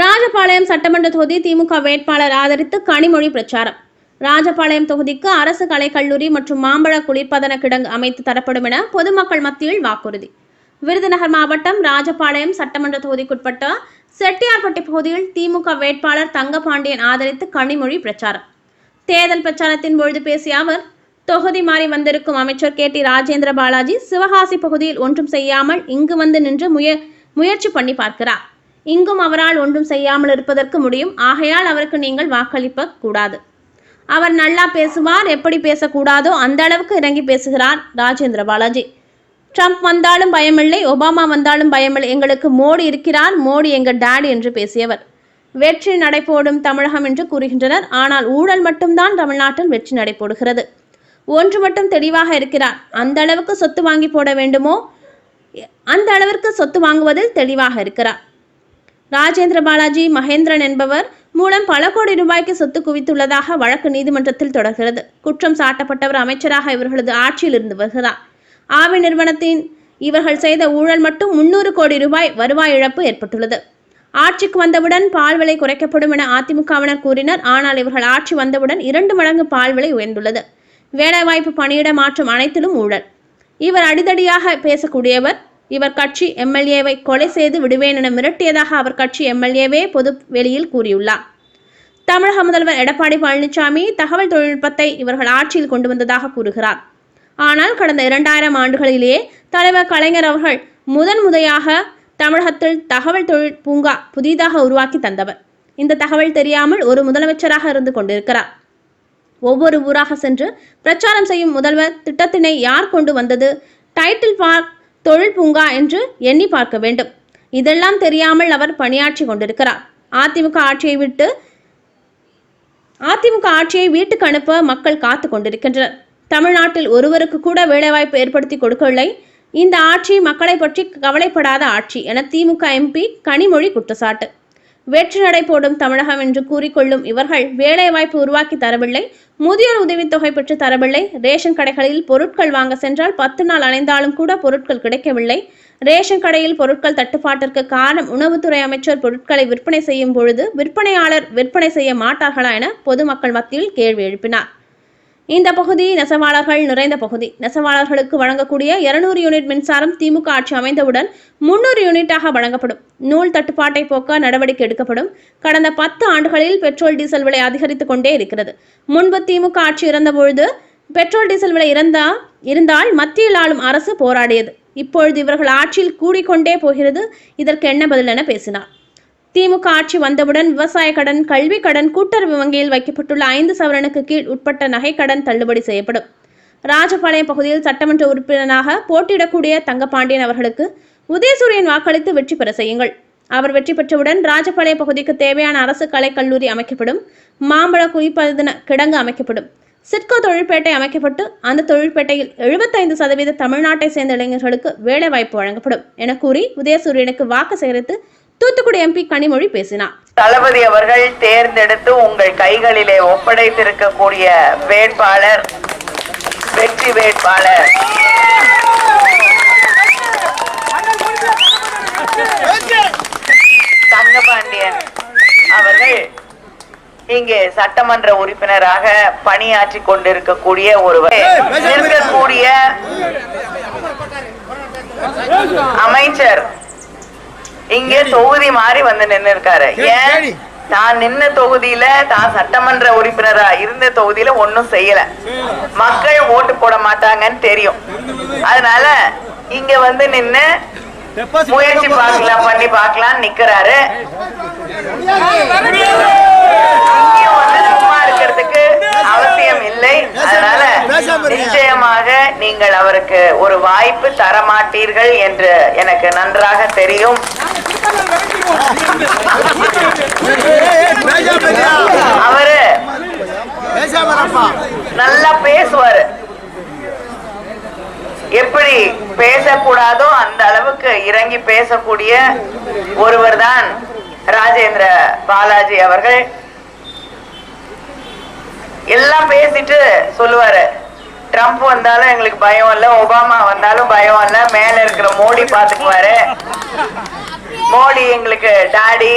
ராஜபாளையம் சட்டமன்ற தொகுதி திமுக வேட்பாளர் ஆதரித்து கனிமொழி பிரச்சாரம். ராஜபாளையம் தொகுதிக்கு அரசு கலைக்கல்லூரி மற்றும் மாம்பழ குளிர்பதன கிடங்கு அமைத்து தரப்படும் என பொதுமக்கள் மத்தியில் வாக்குறுதி. விருதுநகர் மாவட்டம் ராஜபாளையம் சட்டமன்ற தொகுதிக்குட்பட்ட செட்டியார்பட்டி பகுதியில் திமுக வேட்பாளர் தங்கபாண்டியன் ஆதரித்து கனிமொழி பிரச்சாரம். தேர்தல் பிரச்சாரத்தின் பொழுது பேசிய அவர் தொகுதி மாறி வந்திருக்கும் அமைச்சர் கே டி ராஜேந்திர பாலாஜி சிவகாசி பகுதியில் ஒன்றும் செய்யாமல் இங்கு வந்து நின்று முய முயற்சி பண்ணி பார்க்கிறார். இங்கும் அவரால் ஒன்றும் செய்யாமல் இருப்பதற்கு முடியும். ஆகையால் அவருக்கு நீங்கள் வாக்களிப்ப கூடாது. அவர் நல்லா பேசுவார் எப்படி பேசக்கூடாதோ அந்த அளவுக்கு இறங்கி பேசுகிறார் ராஜேந்திர பாலாஜி. ட்ரம்ப் வந்தாலும் பயமில்லை ஒபாமா வந்தாலும் பயமில்லை. எங்களுக்கு மோடி இருக்கிறார் மோடி எங்கள் டேடி என்று பேசியவர். வெற்றி நடைபோடும் தமிழகம் என்று கூறுகின்றனர். ஆனால் ஊழல் மட்டும்தான் தமிழ்நாட்டில் வெற்றி நடைபோடுகிறது ஒன்று மட்டும் தெளிவாக இருக்கிறார். அந்த அளவுக்கு சொத்து வாங்கி போட வேண்டுமோ? அந்த அளவிற்கு சொத்து வாங்குவதில் தெளிவாக இருக்கிறார். ராஜேந்திர பாலாஜி மகேந்திரன் என்பவர் மூலம் பல கோடி ரூபாய்க்கு சொத்து குவித்துள்ளதாக வழக்கு நீதிமன்றத்தில் தொடர்கிறது. குற்றம் சாட்டப்பட்டவர் அமைச்சராக இவர்களது ஆட்சியில் இருந்து வருகிறார். ஆவி நிறுவனத்தின் இவர்கள் செய்த ஊழல் மட்டும் முன்னூறு கோடி ரூபாய் வருவாய் இழப்பு ஏற்பட்டுள்ளது. ஆட்சிக்கு வந்தவுடன் பால் விலை குறைக்கப்படும் என அதிமுகவினர் கூறினர். ஆனால் இவர்கள் ஆட்சி வந்தவுடன் இரண்டு மடங்கு பால் விலை உயர்ந்துள்ளது. வேலைவாய்ப்பு பணியிட மாற்றம் அனைத்திலும் ஊழல். இவர் அடிதடியாக பேசக்கூடியவர் இவர் கட்சி எம்எல்ஏவை கொலை செய்து விடுவேன் என மிரட்டியதாக அவர் கட்சி எம்எல்ஏவே பொது வெளியில் கூறியுள்ளார். தமிழக முதல்வர் எடப்பாடி பழனிசாமி தகவல் தொழில்நுட்பத்தை இவர்கள் ஆட்சியில் கொண்டு வந்ததாக கூறுகிறார். ஆனால் கடந்த இரண்டாயிரம் ஆண்டுகளிலேயே தலைவர் கலைஞர் அவர்கள் முதன் முதையாக தமிழகத்தில் தகவல் தொழில் பூங்கா புதிதாக உருவாக்கி தந்தவர். இந்த தகவல் தெரியாமல் ஒரு முதலமைச்சராக இருந்து கொண்டிருக்கிறார். ஒவ்வொரு ஊராக சென்று பிரச்சாரம் செய்யும் முதல்வர் திட்டத்தினை யார் கொண்டு வந்தது? டைட்டில் பார்க் தொழில் பூங்கா என்று எண்ணி பார்க்க வேண்டும். இதெல்லாம் தெரியாமல் அவர் பணியாற்றி கொண்டிருக்கிறார். அதிமுக ஆட்சியை விட்டு அதிமுக ஆட்சியை வீட்டுக்கு அனுப்ப மக்கள் காத்து கொண்டிருக்கின்றனர். தமிழ்நாட்டில் ஒருவருக்கு கூட வேலைவாய்ப்பு ஏற்படுத்தி கொடுக்கவில்லை. இந்த ஆட்சி மக்களை பற்றி கவலைப்படாத ஆட்சி என திமுக எம்பி கனிமொழி குற்றச்சாட்டு. வெற்றி நடை போடும் தமிழகம் என்று கூறிக்கொள்ளும் இவர்கள் வேலைவாய்ப்பு உருவாக்கி தரவில்லை முதியோர் உதவித்தொகை பெற்று தரவில்லை ரேஷன் கடைகளில் பொருட்கள் வாங்க சென்றால் பத்து நாள் அலைந்தாலும் கூட பொருட்கள் கிடைக்கவில்லை. ரேஷன் கடையில் பொருட்கள் தட்டுப்பாட்டிற்கு காரணம் உணவுத்துறை அமைச்சர் பொருட்களை விற்பனை செய்யும் பொழுது விற்பனையாளர் விற்பனை செய்ய மாட்டார்களா என பொதுமக்கள் மத்தியில் கேள்வி எழுப்பினார். இந்த பகுதி நெசவாளர்கள் நிறைந்த பகுதி. நெசவாளர்களுக்கு வழங்கக்கூடிய இருநூறு யூனிட் மின்சாரம் திமுக ஆட்சி அமைந்தவுடன் முன்னூறு யூனிட்டாக வழங்கப்படும். நூல் தட்டுப்பாட்டை போக்க நடவடிக்கை எடுக்கப்படும். கடந்த பத்து ஆண்டுகளில் பெட்ரோல் டீசல் விலை அதிகரித்துக் கொண்டே இருக்கிறது. முன்பு திமுக ஆட்சி இருந்தபொழுது பெட்ரோல் டீசல் விலை இருந்தா இருந்தால் மத்தியில் ஆளும் அரசு போராடியது. இப்பொழுது இவர்கள் ஆட்சியில் கூடிக்கொண்டே போகிறது. இதற்கு என்ன பதில் என பேசினார். திமுக ஆட்சி வந்தவுடன் விவசாய கடன் கல்வி கடன் கூட்டுறவு வங்கியில் வைக்கப்பட்டுள்ள ஐந்து சவரனுக்கு கீழ் உட்பட்ட நகை கடன் தள்ளுபடி செய்யப்படும். ராஜபாளையம் பகுதியில் சட்டமன்ற உறுப்பினராக போட்டியிடக்கூடிய தங்கபாண்டியன் அவர்களுக்கு உதயசூரியன் வாக்களித்து வெற்றி பெற செய்யுங்கள். அவர் வெற்றி பெற்றவுடன் ராஜபாளையம் பகுதிக்கு தேவையான அரசு கலை கல்லூரி அமைக்கப்படும். மாம்பழ குவிப்பதன கிடங்கு அமைக்கப்படும். சிட்கோ தொழிற்பேட்டை அமைக்கப்பட்டு அந்த தொழிற்பேட்டையில் எழுபத்தைந்து சதவீத தமிழ்நாட்டை சேர்ந்த இளைஞர்களுக்கு வேலைவாய்ப்பு வழங்கப்படும் என கூறி உதயசூரியனுக்கு வாக்கு சேகரித்து தூத்துக்குடி எம்பி கனிமொழி பேசினார். தளபதி அவர்கள் தேர்ந்தெடுத்து உங்கள் கைகளிலே ஒப்படைத்திருக்கக்கூடிய வேட்பாளர் வெற்றி வேட்பாளர். தங்கபாண்டியன் அவர்கள் இங்கே சட்டமன்ற உறுப்பினராக பணியாற்றி கொண்டிருக்கக்கூடிய ஒருவர். இருக்கக்கூடிய அமைச்சர் இங்கே தொகுதி மாறி வந்து நின்னு இருக்காரு ஏன் தான் நின்ன தொகுதியில தான் சட்டமன்ற உறுப்பினரா இருந்த தொகுதியில ஒண்ணும் செய்யல மக்கள் ஓட்டு போட மாட்டாங்கன்னு தெரியும் அதனால இங்க வந்து நின்னு முயற்சி பார்க்கலாம் பண்ணி பார்க்கலாம் நிக்கிறாரு வந்து இருக்கிறதுக்கு அவசியம் இல்லை. அதனால நிச்சயமாக நீங்கள் அவருக்கு ஒரு வாய்ப்பு தர மாட்டீர்கள் என்று எனக்கு நன்றாக தெரியும். அவரு நல்லா பேசுவாரு. எப்படி பேசக்கூடாதோ அந்த அளவுக்கு இறங்கி பேசக்கூடிய ஒருவர் தான் ராஜேந்திர பாலாஜி அவர்கள். எல்லாம் பேசிட்டு சொல்லுவாரு. ட்ரம்ப் வந்தாலும் எங்களுக்கு பயம் இல்ல ஒபாமா வந்தாலும் பயம் இல்ல மேல இருக்கிற மோடி பாத்துக்குவாரு. மோடி எங்களுக்கு டாடி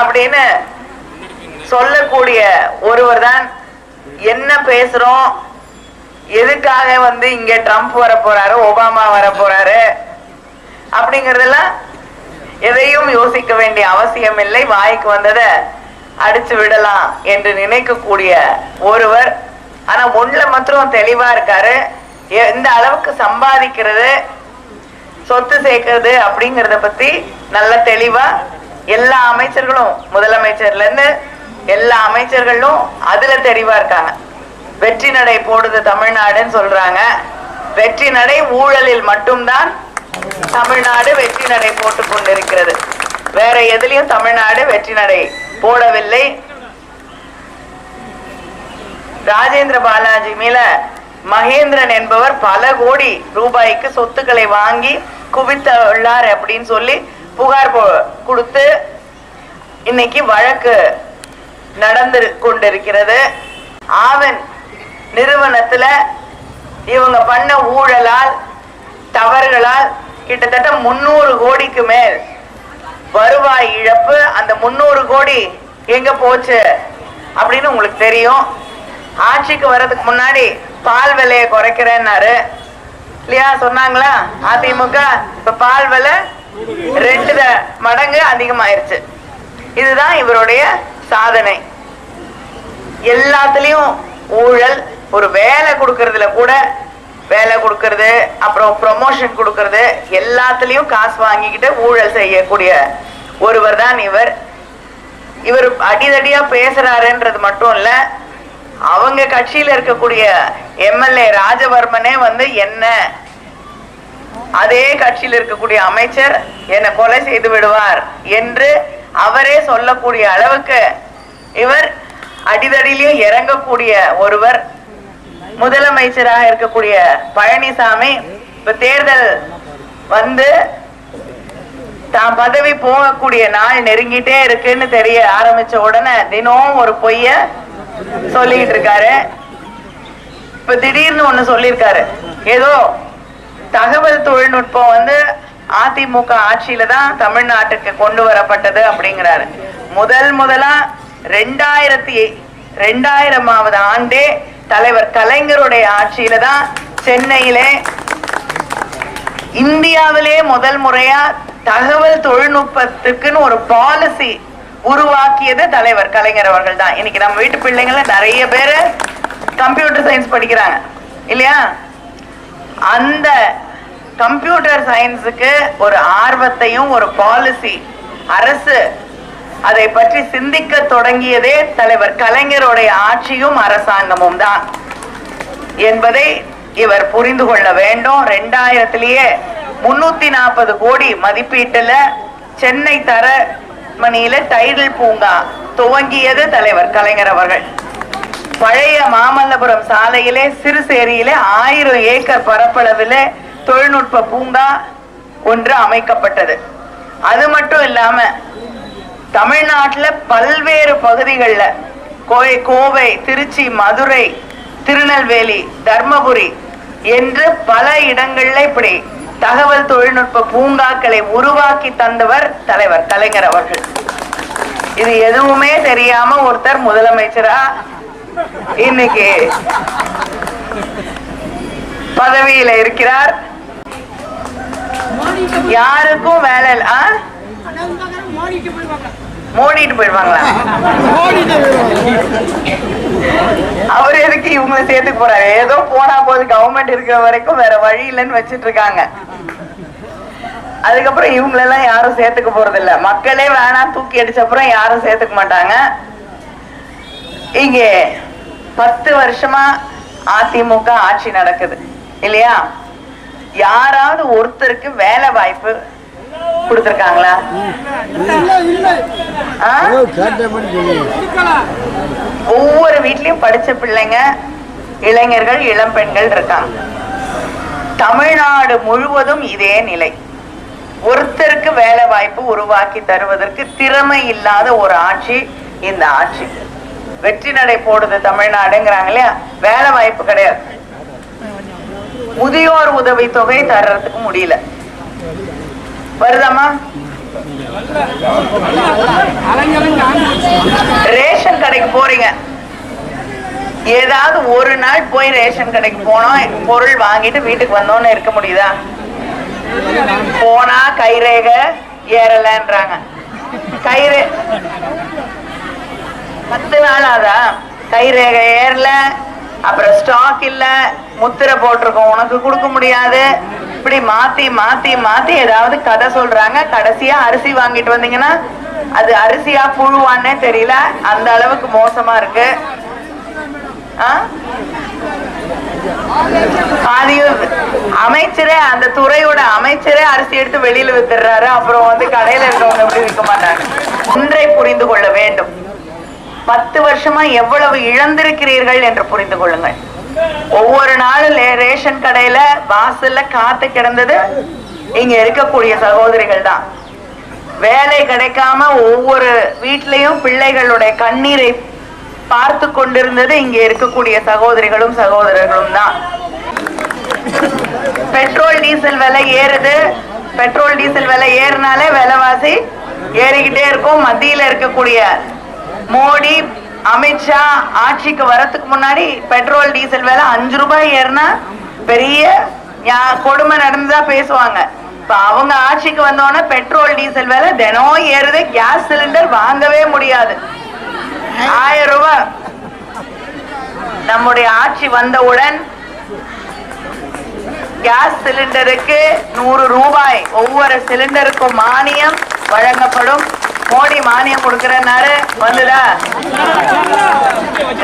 அப்படின்னு சொல்லக்கூடிய ஒருவர் தான் என்ன பேசுறோம் எதுக்காக வந்து இங்க ட்ரம்ப் வர போறாரு ஒபாமா வர போறாரு அப்படிங்கறதெல்லாம் எதையும் யோசிக்க வேண்டிய அவசியம் இல்லை. வாய்க்கு வந்ததை அடிச்சு விடலாம் என்று நினைக்கக்கூடிய ஒருவர். ஆனா ஒண்ணுல மாத்திரம் தெளிவா இருக்காரு. எந்த அளவுக்கு சம்பாதிக்கிறது சொத்து சேர்க்கறது அப்படிங்கறத பத்தி நல்ல தெளிவா எல்லா அமைச்சர்களும் முதலமைச்சர்ல இருந்து எல்லா அமைச்சர்களும் அதுல தெளிவா இருக்காங்க. வெற்றி நடை போடுது தமிழ்நாடுன்னு சொல்றாங்க. வெற்றி நடை ஊழலில் மட்டும்தான் தமிழ்நாடு வெற்றி நடை போட்டு கொண்டிருக்கிறது. வேற எதுலயும் தமிழ்நாடு வெற்றி நடை போடவில்லை. ராஜேந்திர பாலாஜி மேல மகேந்திரன் என்பவர் பல கோடி ரூபாய்க்கு சொத்துக்களை வாங்கி குவித்துள்ளார் அப்படின்னு சொல்லி புகார் கொடுத்து இன்னைக்கு வழக்கு நடந்து கொண்டிருக்கிறது. ஆவன் நிறுவனத்துல இவங்க பண்ண ஊழலால் தவறுகளால் கிட்டத்தட்ட முன்னூறு கோடிக்கு மேல் வருவாய் இழப்பு அந்த முன்னூறு கோடி எங்க போச்சு அப்படின்னு உங்களுக்கு தெரியும். ஆட்சிக்கு வர்றதுக்கு முன்னாடி பால் விலையை குறைக்கிறேன்னாரு. இல்லையா? சொன்னாங்களா? அதிமுக இப்ப பால் விலை ரெண்டு மடங்கு அதிகமாயிருச்சு. இதுதான் இவருடைய சாதனை. எல்லாத்துலயும் ஊழல் ஒரு வேலை கொடுக்கறதுல கூட வேலை கொடுக்கறது அப்புறம் ப்ரொமோஷன் கொடுக்கறது எல்லாத்துலயும் காசு வாங்கிக்கிட்டு ஊழல் செய்யக்கூடிய ஒருவர் தான் இவர். இவர் அடிதடியா பேசுறாருன்றது மட்டும் இல்ல அவங்க கட்சியில இருக்கக்கூடிய எம்எல்ஏ ராஜவர்மனே வந்து என்ன அதே கட்சியில் இருக்கக்கூடிய அமைச்சர் என்னை கொலை செய்து விடுவார் என்று அவரே சொல்லக்கூடிய அளவுக்கு இவர் அடிதடியிலையும் இறங்கக்கூடிய ஒருவர். முதலமைச்சராக இருக்கக்கூடிய பழனிசாமி இப்ப தேர்தல் வந்து தான் பதவி போகக்கூடிய நாள் நெருங்கிட்டே இருக்குன்னு தெரிய ஆரம்பிச்ச உடனே தினம் ஒரு பொய்ய சொல்லிட்டு இருக்காரு. இப்ப திடீர்னு ஒண்ணு சொல்லியிருக்காரு. ஏதோ தகவல் தொழில்நுட்பம் வந்து அதிமுக ஆட்சியில தான் தமிழ்நாட்டுக்கு கொண்டு வரப்பட்டது அப்படிங்கிறாரு. முதல் முதலா ரெண்டாயிரத்தி ரெண்டாயிரமாவது ஆண்டே தலைவர் கலைஞருடைய ஆட்சியில தான் சென்னையிலே இந்தியாவிலே முதல் முறையா தகவல் தொழில்நுட்பத்துக்குன்னு ஒரு பாலிசி உருவாக்கியது தலைவர் கலைஞர் அவர்கள் தான் இன்னைக்கு நம்ம வீட்டு பிள்ளைங்கள நிறைய பேரு கம்ப்யூட்டர் சயின்ஸ் படிக்கிறாங்க. இல்லையா? அந்த கம்ப்யூட்டர் சயின்ஸுக்கு ஒரு ஆர்வத்தையும் ஒரு பாலிசி அரசு அதை பற்றி சிந்திக்க தொடங்கியதே தலைவர் கலைஞருடைய ஆட்சியும் அரசாங்கமும் தான். என்பதை இவர் புரிந்து கொள்ள வேண்டும். ரெண்டாயிரத்திலேயே முன்னூத்தி நாற்பது கோடி மதிப்பீட்டுல சென்னை தரமணியில டைடல் பூங்கா துவங்கியது தலைவர் கலைஞர் அவர்கள். பழைய மாமல்லபுரம் சாலையிலே சிறுசேரியிலே ஆயிரம் ஏக்கர் பரப்பளவில் தொழில்நுட்ப பூங்கா ஒன்று அமைக்கப்பட்டது. அது மட்டும் இல்லாம தமிழ்நாட்டுல பல்வேறு பகுதிகள்ல கோவை கோவை திருச்சி மதுரை திருநெல்வேலி தர்மபுரி என்று பல இடங்கள்ல இப்படி தகவல் தொழில்நுட்ப பூங்காக்களை உருவாக்கி தந்தவர் தலைவர் கலைஞர் அவர்கள். இது எதுவுமே தெரியாம ஒருத்தர் முதலமைச்சரா இன்னைக்கு பதவியில இருக்கிறார். யாருக்கும் வேலை மூடிட்டு போயிடுவாங்களா? அவர் எதுக்கு இவங்களை சேர்த்துக்கு போறாரு? ஏதோ போனா போது கவர்மெண்ட் இருக்கிற வரைக்கும் வேற வழி இல்லைன்னு வச்சிட்டு இருக்காங்க அதுக்கப்புறம் இவங்களெல்லாம் யாரும் சேர்த்துக்க போறது இல்ல மக்களே வேணாம் தூக்கி அடிச்ச அப்புறம் யாரும் சேர்த்துக்க மாட்டாங்க. இங்கே பத்து வருஷமா அதிமுக ஆட்சி நடக்குது. இல்லையா? யாராவது ஒருத்தருக்கு வேலை வாய்ப்பு கொடுத்திருக்காங்களா? ஆ? ஒவ்வொரு வீட்லயும் படிச்ச பிள்ளைங்க இளைஞர்கள் இளம் பெண்கள் இருக்காங்க. தமிழ்நாடு முழுவதும் இதே நிலை. ஒருத்தருக்கு வேலை வாய்ப்பு உருவாக்கி தருவதற்கு திறமை இல்லாத ஒரு ஆட்சி இந்த ஆட்சி. வெற்றி நடை போடுது தமிழ்நாடுங்கிறாங்க இல்லையா? வேலை வாய்ப்பு கிடையாது. முதியோர் உதவி தொகை தர்றதுக்கு முடியல. வருதாமா ரேஷன் கடைக்கு போறீங்க. ஏதாவது ஒரு நாள் போய் ரேஷன் கடைக்கு போனோம். பொருள் வாங்கிட்டு வீட்டுக்கு வந்தோன்னு இருக்க முடியுதா? போனா கைரேக ஏறலன்றாங்க. கைரே பத்து நாள் ஆதா? கைரேகை ஏறல. அப்புறம் ஸ்டாக் இல்ல. முத்திரை போட்டிருக்கோம். உனக்கு கொடுக்க முடியாது. இப்படி மாத்தி மாத்தி மாத்தி ஏதாவது கதை சொல்றாங்க கடைசியா அரிசி வாங்கிட்டு வந்தீங்கன்னா அது அரிசியா புழுவான்னே தெரியல. அந்த அளவுக்கு மோசமா இருக்கு. அமைச்சரே அந்த துறையோட அமைச்சரே அரிசி எடுத்து வெளியில வித்துறாரு அப்புறம் வந்து கடையில இருக்கவங்க எப்படி விற்க மாட்டாங்க? ஒன்றை புரிந்து கொள்ள வேண்டும். பத்து வருஷமா எவ்வளவு இழந்திருக்கிறீர்கள் என்று புரிந்து கொள்ளுங்கள். ஒவ்வொரு நாளும் ரேஷன் கடையில வாசல்ல காத்து கிடந்தது. இங்க இருக்கக்கூடிய சகோதரிகள் தான். வேலை கிடைக்காம ஒவ்வொரு வீட்லயும் பிள்ளைகளுடைய கண்ணீரை பார்த்து கொண்டிருந்தது இங்க இருக்கக்கூடிய சகோதரிகளும் சகோதரர்களும் தான். பெட்ரோல் டீசல் விலை ஏறுது. பெட்ரோல் டீசல் விலை ஏறினாலே விலைவாசி ஏறிக்கிட்டே இருக்கும். மத்தியில இருக்கக்கூடிய மோடி அமித்ஷா ஆட்சிக்கு வரத்துக்கு முன்னாடி பெட்ரோல் டீசல் விலை அஞ்சு ரூபாய் ஏறினா பெரிய கொடுமை நடந்துதான் பேசுவாங்க. இப்ப அவங்க ஆட்சிக்கு வந்தோடனே பெட்ரோல் டீசல் விலை தினம் ஏறுது கேஸ் சிலிண்டர் வாங்கவே முடியாது. ஆயிரம் ரூபாய். நம்முடைய ஆட்சி வந்தவுடன் கேஸ் சிலிண்டருக்கு நூறு ரூபாய். ஒவ்வொரு சிலிண்டருக்கும் மானியம் வழங்கப்படும். மோடி மானியம் கொடுக்கறனாரு வந்துதா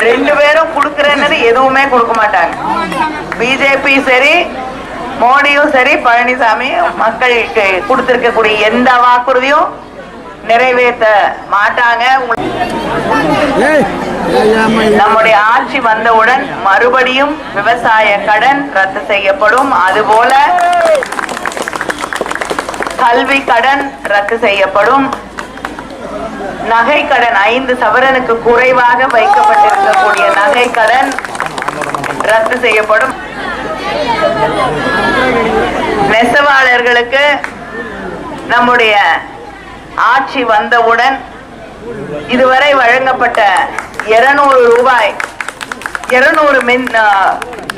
ரெண்டு பேரும் கொடுக்கறேன்னு எதுவுமே கொடுக்க மாட்டாங்க. பிஜேபி சரி மோடியும் சரி பழனிசாமி மக்களுக்கு கொடுத்திருக்கக்கூடிய எந்த வாக்குறுதியும் நிறைவேற்ற மாட்டாங்க. நம்முடைய ஆட்சி வந்தவுடன் மறுபடியும் விவசாய கடன் ரத்து செய்யப்படும். அதுபோல கல்வி கடன் ரத்து செய்யப்படும். நகை கடன் ஐந்து சவரனுக்கு குறைவாக வைக்கப்பட்டிருக்கக்கூடிய நகை கடன் ரத்து செய்யப்படும். நெசவாளர்களுக்கு நம்முடைய ஆட்சி வந்தவுடன் இதுவரை வழங்கப்பட்ட 200 ரூபாய் 200 மின்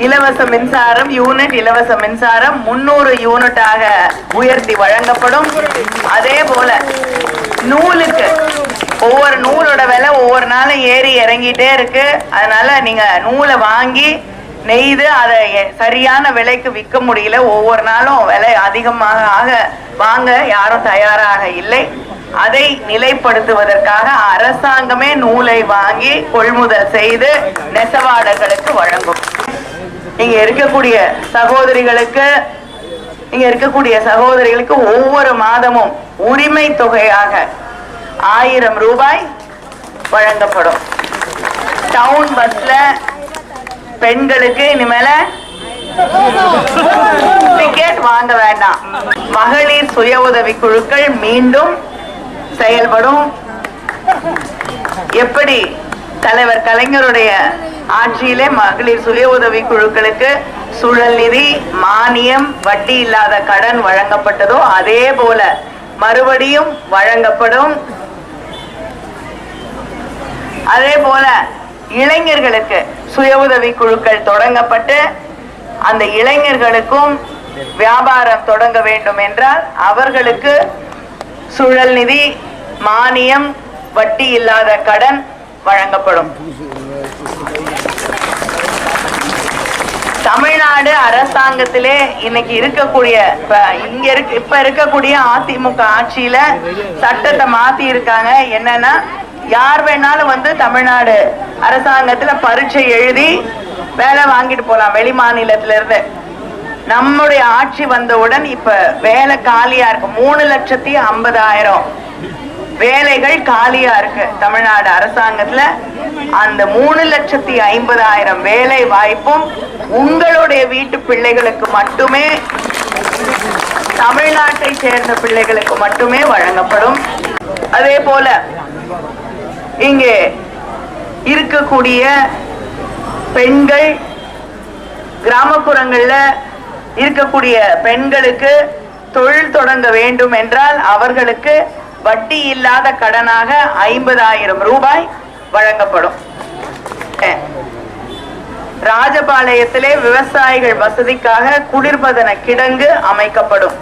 இலவச மின்சாரம் யூனிட் இலவச மின்சாரம் முன்னூறு யூனிட்டாக உயர்த்தி வழங்கப்படும். அதே போல நூலுக்கு ஒவ்வொரு நூலோட விலை ஒவ்வொரு நாளும் ஏறி இறங்கிட்டே இருக்கு. அதனால நீங்க நூலை வாங்கி நெய்து அதை சரியான விலைக்கு விற்க முடியல. ஒவ்வொரு நாளும் விலை அதிகமாக ஆக வாங்க யாரும் தயாராக இல்லை. அதை நிலைப்படுத்துவதற்காக அரசாங்கமே நூலை வாங்கி கொள்முதல் செய்து நெசவாளர்களுக்கு வழங்கும். இங்க இருக்கக்கூடிய சகோதரிகளுக்கு இங்க இருக்கக்கூடிய சகோதரிகளுக்கு ஒவ்வொரு மாதமும் உரிமை தொகையாக ஆயிரம் ரூபாய் வழங்கப்படும். டவுன் பஸ்ல பெண்களுக்கு இனிமேல டிக்கெட் வாங்க வேண்டாம். மகளிர் சுய உதவி குழுக்கள் மீண்டும் செயல்படும். எப்படி தலைவர் கலைஞருடைய ஆட்சியிலே மகளிர் சுய உதவி குழுக்களுக்கு சுழல் நிதி மானியம் வட்டி இல்லாத கடன் வழங்கப்பட்டதோ அதே போல மறுபடியும் வழங்கப்படும். அதே போல இளைஞர்களுக்கு சுய உதவி குழுக்கள் தொடங்கப்பட்டு அந்த இளைஞர்களுக்கும் வியாபாரம் தொடங்க வேண்டும் என்றால் அவர்களுக்கு சுழல் நிதி மானியம் வட்டி இல்லாத கடன் வழங்கப்படும். தமிழ்நாடு அரசாங்கத்திலே இன்னைக்கு இருக்கக்கூடிய இப்ப இங்க இருக்கு இப்ப இருக்கக்கூடிய அதிமுக ஆட்சியில சட்டத்தை மாத்தி இருக்காங்க என்னன்னா யார் வேணாலும் வந்து தமிழ்நாடு அரசாங்கத்துல பரீட்சை எழுதி வேலை வாங்கிட்டு போலாம். வெளி மாநிலத்துல இருந்து. நம்முடைய ஆட்சி வந்தவுடன் இப்ப வேலை காலியா இருக்கு. மூணு லட்சத்தி ஐம்பதாயிரம் வேலைகள் காலியா இருக்கு தமிழ்நாடு அரசாங்கத்துல. அந்த மூணு லட்சத்தி ஐம்பதாயிரம் வேலை வாய்ப்பும் உங்களுடைய வீட்டு பிள்ளைகளுக்கு மட்டுமே தமிழ்நாட்டை சேர்ந்த பிள்ளைகளுக்கு மட்டுமே வழங்கப்படும். அதே போல இங்கே இருக்கக்கூடிய பெண்கள் கிராமப்புறங்களில் இருக்கக்கூடிய பெண்களுக்கு தொழில் தொடங்க வேண்டும் என்றால் அவர்களுக்கு வட்டி இல்லாத கடனாக ஐம்பதாயிரம் ரூபாய் வழங்கப்படும். ராஜபாளையத்திலே விவசாயிகள் வசதிக்காக குளிர்பதன கிடங்கு அமைக்கப்படும்.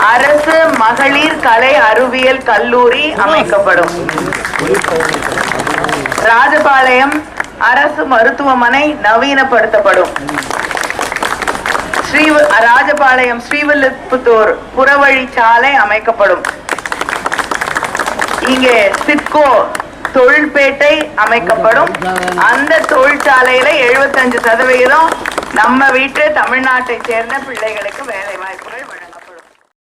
அரசு மகளிர் கலை அறிவியல் கல்லூரி அமைக்கப்படும். ராஜபாளையம் அரசு மருத்துவமனை நவீனப்படுத்தப்படும். ஸ்ரீ ராஜபாளையம் ஸ்ரீவில்லிபுத்தூர் புறவழி சாலை அமைக்கப்படும். இங்கே சிட்கோ தொழில்பேட்டை அமைக்கப்படும். அந்த தொழிற்சாலையில 75% சதவிகிதம் நம்ம வீட்டு தமிழ்நாட்டை சேர்ந்த பிள்ளைகளுக்கு வேலை வாய்ப்புகள்